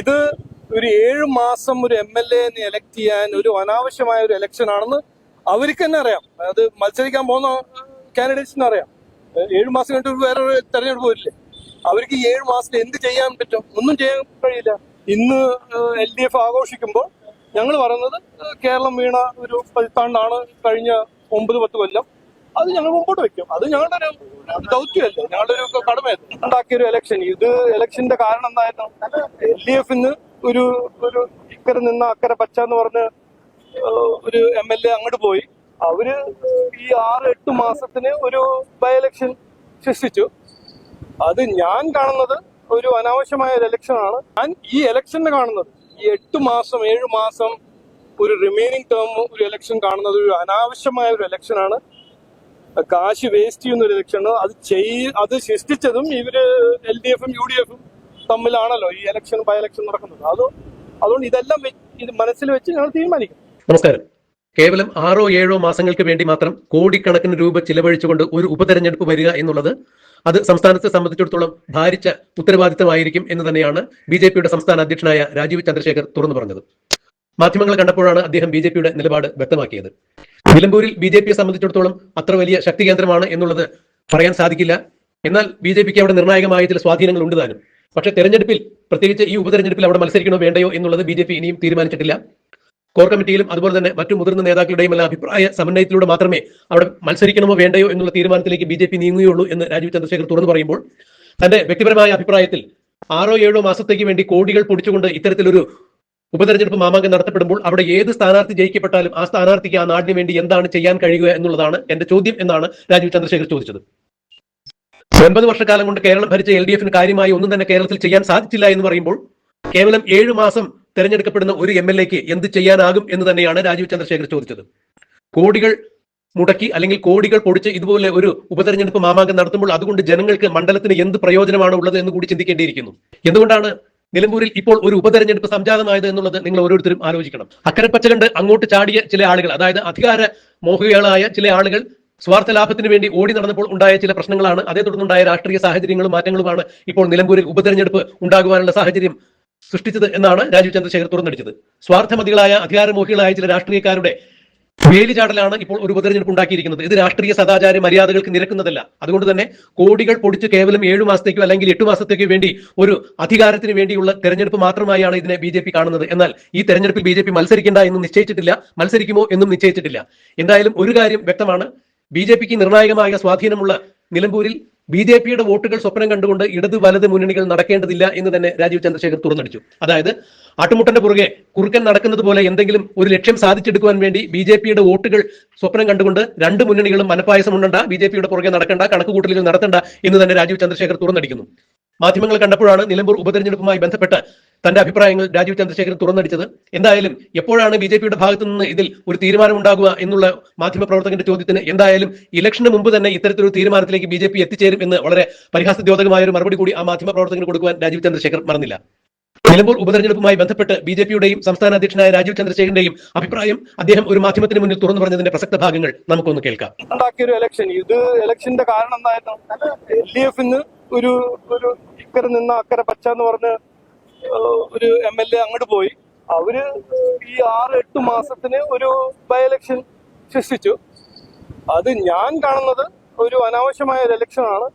ഇത് ഒരു ഏഴ് മാസം ഒരു എം എൽ എ എലക്ട് ചെയ്യാൻ ഒരു അനാവശ്യമായ ഒരു ഇലക്ഷൻ ആണെന്ന് അവർക്ക് തന്നെ അറിയാം. അത് മത്സരിക്കാൻ പോകുന്ന കാൻഡിഡേറ്റ്സിന് അറിയാം. ഏഴ് മാസം കഴിഞ്ഞിട്ട് ഒരു വേറൊരു തെരഞ്ഞെടുപ്പ് വരില്ലേ? അവർക്ക് ഈ ഏഴ് മാസത്തിൽ എന്ത് ചെയ്യാൻ പറ്റും? ഒന്നും ചെയ്യാൻ കഴിയില്ല. ഇന്ന് എൽ ഡി എഫ് ആഘോഷിക്കുമ്പോൾ ഞങ്ങൾ പറയുന്നത് കേരളം വീണ ഒരു പതിറ്റാണ്ടാണ് കഴിഞ്ഞ ഒമ്പത് പത്ത് കൊല്ലം. അത് ഞങ്ങൾ മുമ്പോട്ട് വെക്കും. അത് ഞങ്ങളുടെ ഒരു ദൗത്യമല്ലേ? ഞങ്ങളുടെ ഒരു കടമയല്ലേ? ഉണ്ടാക്കിയ ഒരു ഇലക്ഷൻ ഇത് ഇലക്ഷന്റെ കാരണം എന്തായിരുന്നു? എൽ ഡി എഫിന്ന് ഒരു ഒരു ഇക്കരെ നിന്ന് അക്കരെ പച്ച എന്ന് പറഞ്ഞ് ഒരു എം എൽ എ അങ്ങോട്ട് പോയി. അവർ ഈ ആറ് എട്ട് മാസത്തിന് ഒരു ബൈ ഇലക്ഷൻ സൃഷ്ടിച്ചു. അത് ഞാൻ കാണുന്നത് ഒരു അനാവശ്യമായ ഒരു എലക്ഷൻ ആണ്. ഞാൻ ഈ ഇലക്ഷനെ കാണുന്നത്. ഈ എട്ട് മാസം ഏഴ് മാസം ഒരു റിമൈനിങ് ടേം ഒരു ഇലക്ഷൻ കാണുന്നത് ഒരു അനാവശ്യമായ ഒരു എലക്ഷൻ ആണ്. കാശ് വേസ്റ്റ് ചെയ്യുന്ന ഒരു ഇലക്ഷൻ അത് ചെയ് അത് സൃഷ്ടിച്ചതും ഇവർ എൽ ഡി എഫും യു ഡി എഫും തമ്മിലാണല്ലോ ഈ ഇലക്ഷൻ ബൈ ഇലക്ഷൻ നടക്കുന്നത്. അത് അതുകൊണ്ട് ഇതെല്ലാം ഇത് മനസ്സിൽ വെച്ച് ഞങ്ങൾ തീരുമാനിക്കും. നമസ്കാരം. കേവലം ആറോ ഏഴോ മാസങ്ങൾക്ക് വേണ്ടി മാത്രം കോടിക്കണക്കിന് രൂപ ചിലവഴിച്ചുകൊണ്ട് ഒരു ഉപതെരഞ്ഞെടുപ്പ് വരിക എന്നുള്ളത് അത് സംസ്ഥാനത്തെ സംബന്ധിച്ചിടത്തോളം ഭാരിച്ച ഉത്തരവാദിത്തമായിരിക്കും എന്ന് തന്നെയാണ് ബി ജെ പിയുടെ സംസ്ഥാന അധ്യക്ഷനായ രാജീവ് ചന്ദ്രശേഖർ തുറന്നു പറഞ്ഞത്. മാധ്യമങ്ങൾ കണ്ടപ്പോഴാണ് അദ്ദേഹം ബി നിലപാട് വ്യക്തമാക്കിയത്. നിലമ്പൂരിൽ ബി ജെ പിയെ സംബന്ധിച്ചിടത്തോളം അത്ര വലിയ ശക്തി കേന്ദ്രമാണ് എന്നുള്ളത് പറയാൻ സാധിക്കില്ല. എന്നാൽ ബി ജെ പിക്ക് അവിടെ നിർണായകമായ ചില സ്വാധീനങ്ങൾ ഉണ്ട് താനും. പക്ഷേ തെരഞ്ഞെടുപ്പിൽ പ്രത്യേകിച്ച് ഈ ഉപതെരഞ്ഞെടുപ്പിൽ അവിടെ മത്സരിക്കണോ വേണ്ടയോ എന്നുള്ളത് ബി ജെ പി ഇനിയും തീരുമാനിച്ചിട്ടില്ല. കോർ കമ്മിറ്റിയിലും അതുപോലെ തന്നെ മറ്റു മുതിർന്ന നേതാക്കളുടെയും എല്ലാം അഭിപ്രായ സമന്വയത്തിലൂടെ മാത്രമേ അവിടെ മത്സരിക്കണമോ വേണ്ടയോ എന്നുള്ള തീരുമാനത്തിലേക്ക് ബി ജെ പി നീങ്ങുകയുള്ളൂ എന്ന് രാജീവ് ചന്ദ്രശേഖർ തുറന്നു പറയുമ്പോൾ തന്റെ വ്യക്തിപരമായ അഭിപ്രായത്തിൽ ആറോ ഏഴോ മാസത്തേക്ക് വേണ്ടി കോടികൾ പൊടിച്ചുകൊണ്ട് ഇത്തരത്തിലൊരു ഉപതെരഞ്ഞെടുപ്പ് മാമാങ്കം നടത്തപ്പെടുമ്പോൾ അവിടെ ഏത് സ്ഥാനാർത്ഥി ജയിക്കപ്പെട്ടാലും ആ സ്ഥാനാർത്ഥിക്ക് ആ നാടിന് വേണ്ടി എന്താണ് ചെയ്യാൻ കഴിയുക എന്നുള്ളതാണ് എന്റെ ചോദ്യം എന്നാണ് രാജീവ് ചന്ദ്രശേഖർ ചോദിച്ചത്. ഒൻപത് വർഷക്കാലം കൊണ്ട് കേരളം ഭരിച്ച എൽ ഡി എഫിന് കാര്യമായി ഒന്നും തന്നെ കേരളത്തിൽ ചെയ്യാൻ സാധിച്ചില്ല എന്ന് പറയുമ്പോൾ കേവലം ഏഴു മാസം തെരഞ്ഞെടുക്കപ്പെടുന്ന ഒരു എം എൽ എക്ക് എന്ത് ചെയ്യാനാകും എന്ന് തന്നെയാണ് രാജീവ് ചന്ദ്രശേഖർ ചോദിച്ചത്. കോടികൾ മുടക്കി അല്ലെങ്കിൽ കോടികൾ പൊടിച്ച് ഇതുപോലെ ഒരു ഉപതെരഞ്ഞെടുപ്പ് മാമാങ്കം നടത്തുമ്പോൾ അതുകൊണ്ട് ജനങ്ങൾക്ക് മണ്ഡലത്തിന് എന്ത് പ്രയോജനമാണ് ഉള്ളത് എന്ന് കൂടി ചിന്തിക്കേണ്ടിയിരിക്കുന്നു. എന്തുകൊണ്ടാണ് നിലമ്പൂരിൽ ഇപ്പോൾ ഒരു ഉപതെരഞ്ഞെടുപ്പ് സംജാതമായത് എന്നുള്ളത് നിങ്ങൾ ഓരോരുത്തരും ആലോചിക്കണം. അക്കരെ പച്ച അങ്ങോട്ട് ചാടിയ ചില ആളുകൾ അതായത് അധികാര മോഹികളായ ചില ആളുകൾ സ്വാർത്ഥ ലാഭത്തിന് വേണ്ടി ഓടി നടന്നപ്പോൾ ഉണ്ടായ ചില പ്രശ്നങ്ങളാണ്. അതേ തുടർന്നുണ്ടായ രാഷ്ട്രീയ സാഹചര്യങ്ങളും മാറ്റങ്ങളുമാണ് ഇപ്പോൾ നിലമ്പൂരിൽ ഉപതെരഞ്ഞെടുപ്പ് ഉണ്ടാകുവാനുള്ള സാഹചര്യം സൃഷ്ടിച്ചത് എന്നാണ് രാജീവ് ചന്ദ്രശേഖർ തുറന്നടിച്ചത്. സ്വാർത്ഥമതികളായ അധികാരമോഹികളായ ചില രാഷ്ട്രീയക്കാരുടെ വേലിചാടലാണ് ഇപ്പോൾ ഒരു ഉപതെരഞ്ഞെടുപ്പ് ഉണ്ടാക്കിയിരിക്കുന്നത്. ഇത് രാഷ്ട്രീയ സദാചാര മര്യാദകൾക്ക് നിരക്കുന്നതല്ല. അതുകൊണ്ട് തന്നെ കോടികൾ പൊടിച്ച് കേവലം ഏഴു മാസത്തേക്കോ അല്ലെങ്കിൽ എട്ടു മാസത്തേക്കോ വേണ്ടി ഒരു അധികാരത്തിന് വേണ്ടിയുള്ള തെരഞ്ഞെടുപ്പ് മാത്രമായാണ് ഇതിനെ ബി കാണുന്നത്. എന്നാൽ ഈ തെരഞ്ഞെടുപ്പിൽ ബി മത്സരിക്കേണ്ട എന്നും നിശ്ചയിച്ചിട്ടില്ല. മത്സരിക്കുമോ എന്നും നിശ്ചയിച്ചിട്ടില്ല. എന്തായാലും ഒരു കാര്യം വ്യക്തമാണ്. ബി ജെ നിർണായകമായ സ്വാധീനമുള്ള നിലമ്പൂരിൽ ബി ജെ പിയുടെ വോട്ടുകൾ സ്വപ്നം കണ്ടുകൊണ്ട് ഇടത് വലത് മുന്നണികൾ നടക്കേണ്ടതില്ല എന്ന് തന്നെ രാജീവ് ചന്ദ്രശേഖർ തുറന്നടിച്ചു. അതായത് ആട്ടുമുട്ടന്റെ പുറകെ കുറുക്കൻ നടക്കുന്നത് പോലെ എന്തെങ്കിലും ഒരു ലക്ഷ്യം സാധിച്ചെടുക്കുവാൻ വേണ്ടി ബി ജെ പിയുടെ വോട്ടുകൾ സ്വപ്നം കണ്ടുകൊണ്ട് രണ്ട് മുന്നണികളും മനപ്പായസം ഉണ്ടണ്ട ബി ജെ പിയുടെ പുറകെ നടക്കേണ്ട കണക്കുകൂട്ടലുകൾ നടത്തണ്ട എന്ന് തന്നെ രാജീവ് ചന്ദ്രശേഖർ തുറന്നടിക്കുന്നു. മാധ്യമങ്ങൾ കണ്ടപ്പോഴാണ് നിലമ്പൂർ ഉപതെരഞ്ഞെടുപ്പുമായി ബന്ധപ്പെട്ട് തന്റെ അഭിപ്രായങ്ങൾ രാജീവ് ചന്ദ്രശേഖരൻ തുറന്നടിച്ചത്. എന്തായാലും എപ്പോഴാണ് ബി ജെ പിയുടെ ഭാഗത്തു നിന്ന് ഇതിൽ ഒരു തീരുമാനം ഉണ്ടാകുക എന്നുള്ള മാധ്യമപ്രവർത്തകന്റെ ചോദ്യത്തിന് എന്തായാലും ഇലക്ഷന് മുമ്പ് തന്നെ ഇത്തരത്തിലൊരു തീരുമാനത്തിലേക്ക് ബി ജെ പി എത്തിച്ചേരും എന്ന് വളരെ പരിഹാസദ്യോതകമായ ഒരു മറുപടി കൂടി ആ മാധ്യമപ്രവർത്തകന് കൊടുക്കുവാൻ രാജീവ് ചന്ദ്രശേഖർ മറന്നില്ല. നിലമ്പൂർ ഉപതെരഞ്ഞെടുപ്പുമായി ബന്ധപ്പെട്ട് ബി ജെ പിയുടെയും സംസ്ഥാന അധ്യക്ഷനായ രാജീവ് ചന്ദ്രശേഖരന്റെയും അഭിപ്രായം അദ്ദേഹം ഒരു മാധ്യമത്തിന് മുന്നിൽ തുറന്നു പറഞ്ഞതിന്റെ പ്രസക്ത ഭാഗങ്ങൾ നമുക്കൊന്ന് കേൾക്കാം. ഒരു ഇലക്ഷൻ ഇത് ഇലക്ഷന്റെ കാരണം എന്തായിരുന്നു? എൽ ഡി ഒരു ഒരു ഇക്കരെ നിന്ന് അക്കരെ പച്ച എന്ന് പറഞ്ഞ് ഒരു എം എൽ എ അങ്ങോട്ട് പോയി. അവർ ഈ ആറ് എട്ട് മാസത്തിന് ഒരു ബൈ ഇലക്ഷൻ സൃഷ്ടിച്ചു. അത് ഞാൻ കാണുന്നത് ഒരു അനാവശ്യമായ ഒരു എലക്ഷൻ ആണ്.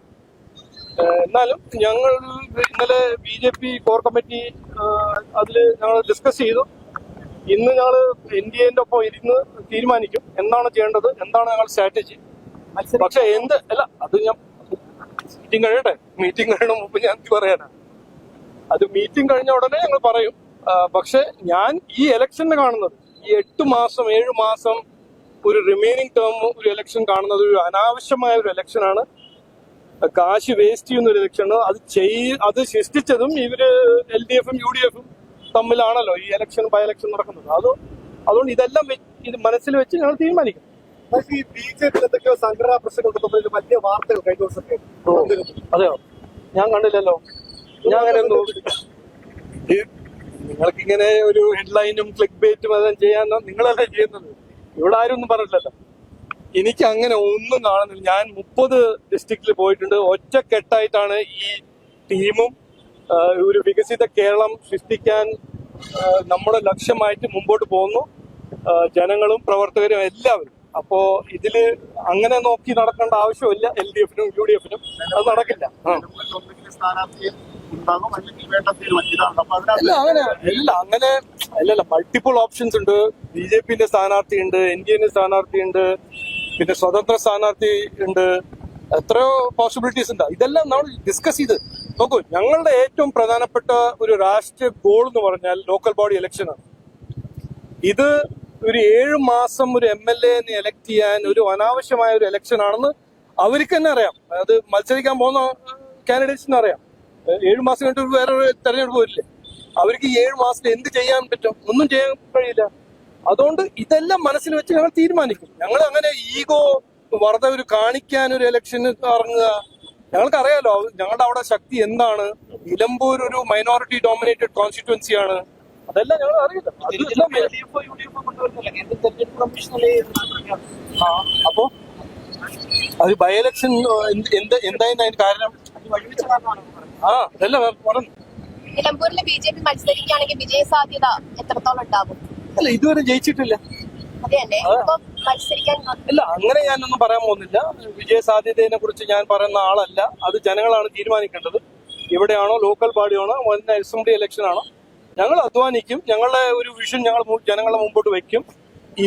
എന്നാലും ഞങ്ങൾ ഇന്നലെ B J P core committee അതിൽ ഞങ്ങൾ ഡിസ്കസ് ചെയ്തു. ഇന്ന് ഞങ്ങൾ എൻ ഡി എന്റെ ഒപ്പം ഇരുന്ന് തീരുമാനിക്കും എന്താണ് ചെയ്യേണ്ടത് എന്താണ് ഞങ്ങൾ സ്ട്രാറ്റജി പക്ഷെ എന്ത് അല്ല അത് ഞാൻ മീറ്റിംഗ് കഴിയട്ടെ. മീറ്റിംഗ് കഴിയണ മുമ്പ് ഞാൻ പറയാനാണ് പറയാനാ. അത് മീറ്റിംഗ് കഴിഞ്ഞ ഉടനെ ഞങ്ങൾ പറയും. പക്ഷെ ഞാൻ ഈ ഇലക്ഷനെ കാണുന്നത് ഈ എട്ട് മാസം ഏഴ് മാസം ഒരു റിമൈനിങ് ടേം ഒരു ഇലക്ഷൻ കാണുന്നത് ഒരു അനാവശ്യമായ ഒരു ഇലക്ഷനാണ് കാശ് വേസ്റ്റ് ചെയ്യുന്ന ഒരു ഇലക്ഷൻ അത് ചെയ് അത് സൃഷ്ടിച്ചതും ഇവർ എൽ ഡി എഫും യു ഡി എഫും തമ്മിലാണല്ലോ ഈ ഇലക്ഷൻ ബൈ ഇലക്ഷൻ നടക്കുന്നത്. അത് അതുകൊണ്ട് ഇതെല്ലാം ഇത് മനസ്സിൽ വെച്ച് ഞങ്ങൾ തീരുമാനിക്കും. ഈ ബി ജെ പി എന്തൊക്കെയോ സംഘടനാ പ്രശ്നങ്ങൾ വലിയ വാർത്തകൾ കഴിഞ്ഞ ദിവസമൊക്കെ അതെയോ? ഞാൻ കണ്ടില്ലല്ലോ. ഞാൻ അങ്ങനെ നിങ്ങൾക്ക് ഇങ്ങനെ ഒരു ഹെഡ്ലൈനും ക്ലിക്ക് ബേറ്റും അതെല്ലാം ചെയ്യാൻ നിങ്ങളല്ലേ ചെയ്യുന്നത്? ഇവിടെ ആരും ഒന്നും പറഞ്ഞിട്ടില്ലല്ലോ. എനിക്ക് അങ്ങനെ ഒന്നും കാണുന്നില്ല. ഞാൻ മുപ്പത് ഡിസ്ട്രിക്റ്റിൽ പോയിട്ടുണ്ട്. ഒറ്റക്കെട്ടായിട്ടാണ് ഈ ടീമും ഒരു വികസിത കേരളം സൃഷ്ടിക്കാൻ നമ്മുടെ ലക്ഷ്യമായിട്ട് മുമ്പോട്ട് പോകുന്നു. ജനങ്ങളും പ്രവർത്തകരും എല്ലാവരും. അപ്പോ ഇതിൽ അങ്ങനെ നോക്കി നടക്കേണ്ട ആവശ്യമില്ല. എൽ ഡി എഫിനും യു ഡി എഫിനും അത് നടക്കില്ല. അല്ല അങ്ങനെ അല്ല അങ്ങനെ അല്ലല്ല മൾട്ടിപ്പിൾ ഓപ്ഷൻസ് ഉണ്ട്. ബി ജെ പിന്റെ സ്ഥാനാർത്ഥി ഉണ്ട് എൻ ഡി എന്റെ സ്ഥാനാർത്ഥി ഉണ്ട് പിന്നെ സ്വതന്ത്ര സ്ഥാനാർത്ഥി ഉണ്ട്. എത്രയോ പോസിബിലിറ്റീസ് ഉണ്ട്. ഇതെല്ലാം നമ്മൾ ഡിസ്കസ് ചെയ്ത് നോക്കൂ ഞങ്ങളുടെ ഏറ്റവും പ്രധാനപ്പെട്ട ഒരു രാഷ്ട്രീയ ഗോൾ എന്ന് പറഞ്ഞാൽ ലോക്കൽ ബോഡി ഇലക്ഷനാണ് ഇത് ഒരു ഏഴ് മാസം ഒരു എം എൽ എ എലക്ട് ചെയ്യാൻ ഒരു അനാവശ്യമായ ഒരു ഇലക്ഷൻ ആണെന്ന് അവർക്ക് തന്നെ അറിയാം. അത് മത്സരിക്കാൻ പോകുന്ന കാൻഡിഡേറ്റ്സിന് അറിയാം. ഏഴ് മാസം കഴിഞ്ഞിട്ട് വേറെ തെരഞ്ഞെടുപ്പ് വരില്ലേ? അവർക്ക് ഈ ഏഴ് മാസത്തിൽ എന്ത് ചെയ്യാൻ പറ്റും? ഒന്നും ചെയ്യാൻ കഴിയില്ല. അതുകൊണ്ട് ഇതെല്ലാം മനസ്സിൽ വെച്ച് ഞങ്ങൾ തീരുമാനിക്കും. ഞങ്ങൾ അങ്ങനെ ഈഗോ വെറുതെ ഒരു കാണിക്കാൻ ഒരു ഇലക്ഷന് ഇറങ്ങുക. ഞങ്ങൾക്ക് അറിയാലോ ഞങ്ങളുടെ അവിടെ ശക്തി എന്താണ്? നിലമ്പൂർ ഒരു മൈനോറിറ്റി ഡോമിനേറ്റഡ് കോൺസ്റ്റിറ്റ്യുവൻസി ആണ്. അതെല്ലാം ഞങ്ങൾ അറിയില്ല. അപ്പോ അത് ബൈ ഇലക്ഷൻ എന്ത് എന്തായിരുന്നു അതിന് കാരണം ആ അതല്ല പറഞ്ഞു നിലമ്പൂരിൽ ബി ജെ പി മത്സരിക്കുകയാണെങ്കിൽ വിജയ സാധ്യത എത്രത്തോളം ഉണ്ടാകും? അല്ല ഇതുവരെ ജയിച്ചിട്ടില്ല. അല്ല? അങ്ങനെ ഞാനൊന്നും പറയാൻ പോകുന്നില്ല. വിജയ സാധ്യതയെ കുറിച്ച് ഞാൻ പറയുന്ന ആളല്ല. അത് ജനങ്ങളാണ് തീരുമാനിക്കേണ്ടത്. എവിടെയാണോ ലോക്കൽ ബോഡിയാണോ വന്ന അസംബ്ലി ഇലക്ഷൻ ആണോ ഞങ്ങൾ അധ്വാനിക്കും. ഞങ്ങളുടെ ഒരു വിഷൻ ഞങ്ങൾ ജനങ്ങളെ മുമ്പോട്ട് വെക്കും.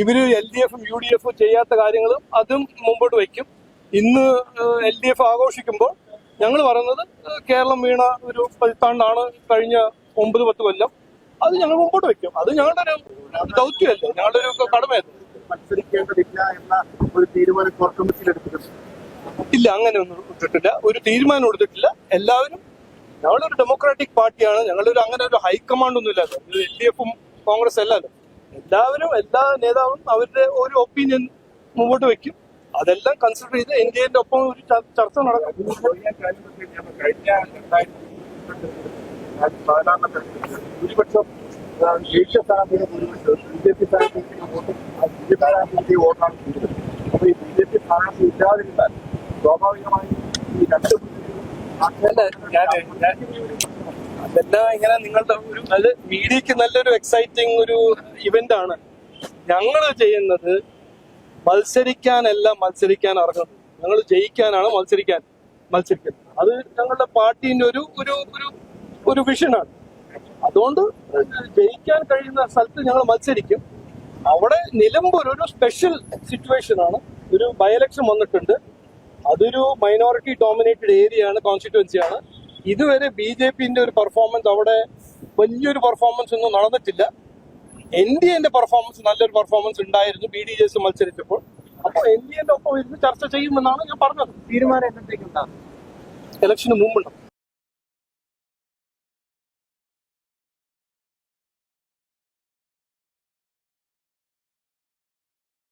ഇവർ എൽ ഡി എഫും യു ഡി എഫും ചെയ്യാത്ത കാര്യങ്ങളും അതും മുമ്പോട്ട് വെക്കും. ഇന്ന് എൽ ഡി എഫ് ആഘോഷിക്കുമ്പോൾ ഞങ്ങൾ പറയുന്നത് കേരളം വീണ ഒരു പതിറ്റാണ്ടാണ് കഴിഞ്ഞ ഒമ്പത് പത്ത് കൊല്ലം. അത് ഞങ്ങൾ മുമ്പോട്ട് വെക്കും. അത് ഞങ്ങളുടെ ഒരു ദൗത്യമല്ലേ ഞങ്ങളുടെ ഒരു കടമയല്ലേ. മത്സരിക്കേണ്ടതില്ല എന്ന ഒരു തീരുമാനം കോർ കമ്മിറ്റിയിൽ എടുത്തിട്ടുണ്ട് ഇല്ല അങ്ങനെ ഒന്നും എടുത്തിട്ടില്ല ഒരു തീരുമാനം എടുത്തിട്ടില്ല. എല്ലാവരും ഞങ്ങളൊരു ഡെമോക്രാറ്റിക് പാർട്ടിയാണ്. ഞങ്ങളൊരു അങ്ങനെ ഒരു ഹൈക്കമാൻഡ് ഒന്നും ഇല്ലല്ലോ എൽ ഡി എഫും കോൺഗ്രസ് അല്ലല്ലോ. എല്ലാവരും എല്ലാ നേതാവും അവരുടെ ഒരു ഒപ്പീനിയൻ മുമ്പോട്ട് വെക്കും. അതെല്ലാം കൺസിഡർ ചെയ്ത് എന്റെ ഒപ്പം ഒരു ചർച്ച നടക്കും കഴിഞ്ഞ കാര്യം എന്ന് വെച്ച് കഴിഞ്ഞാൽ കഴിഞ്ഞ രണ്ടായിരത്തി പതിനാറിലെ തെരഞ്ഞെടുപ്പിൽ ഭൂരിപക്ഷം ദേശീയ സ്ഥാനാർത്ഥിയുടെ ഭൂരിപക്ഷം ബി ജെ പി സ്ഥാനാർത്ഥിക്ക് വോട്ടും ബി ജെ പി സ്ഥാനാർത്ഥിക്ക് വോട്ടാണ് കൂടുതൽ. അപ്പൊ ഈ ബി ജെ പി സ്ഥാനാർത്ഥി ഇല്ലാതിരുന്നാൽ സ്വാഭാവികമായും ഈ രണ്ട് ഞാൻ- അതെല്ലാം ഇങ്ങനെ നിങ്ങളുടെ ഒരു നല്ല മീഡിയക്ക് നല്ലൊരു എക്സൈറ്റിംഗ് ഒരു ഇവന്റ് ആണ്. ഞങ്ങൾ ചെയ്യുന്നത് മത്സരിക്കാനല്ല മത്സരിക്കാൻ ഇറങ്ങുന്നത്. ഞങ്ങൾ ജയിക്കാനാണ് മത്സരിക്കാൻ മത്സരിക്കുന്നത്. അത് ഞങ്ങളുടെ പാർട്ടിന്റെ ഒരു ഒരു ഒരു ഒരു വിഷനാണ്. അതുകൊണ്ട് ജയിക്കാൻ കഴിയുന്ന സ്ഥലത്ത് ഞങ്ങൾ മത്സരിക്കും. അവിടെ നിലമ്പൂർ ഒരു സ്പെഷ്യൽ സിറ്റുവേഷൻ ആണ്. ഒരു ബൈ ഇലക്ഷൻ വന്നിട്ടുണ്ട്. അതൊരു മൈനോറിറ്റി ഡോമിനേറ്റഡ് ഏരിയ ആണ് കോൺസ്റ്റിറ്റ്യുവൻസി ആണ്. ഇതുവരെ ബി ജെ പിന്റെ ഒരു പെർഫോമൻസ് അവിടെ വലിയൊരു പെർഫോമൻസ് ഒന്നും നടന്നിട്ടില്ല. എൻ ഡി എന്റെ പെർഫോമൻസ് നല്ലൊരു പെർഫോമൻസ് ഉണ്ടായിരുന്നു ബി ഡി ജെസ് മത്സരിച്ചപ്പോൾ. അപ്പോൾ എൻ ഡി എന്റെ ഒപ്പം ഇരുന്ന് ചർച്ച ചെയ്യുമെന്നാണ് ഞാൻ പറഞ്ഞത്. തീരുമാനം എന്നത്തേക്കുണ്ടാകും ഇലക്ഷന് മുമ്പുണ്ടാവും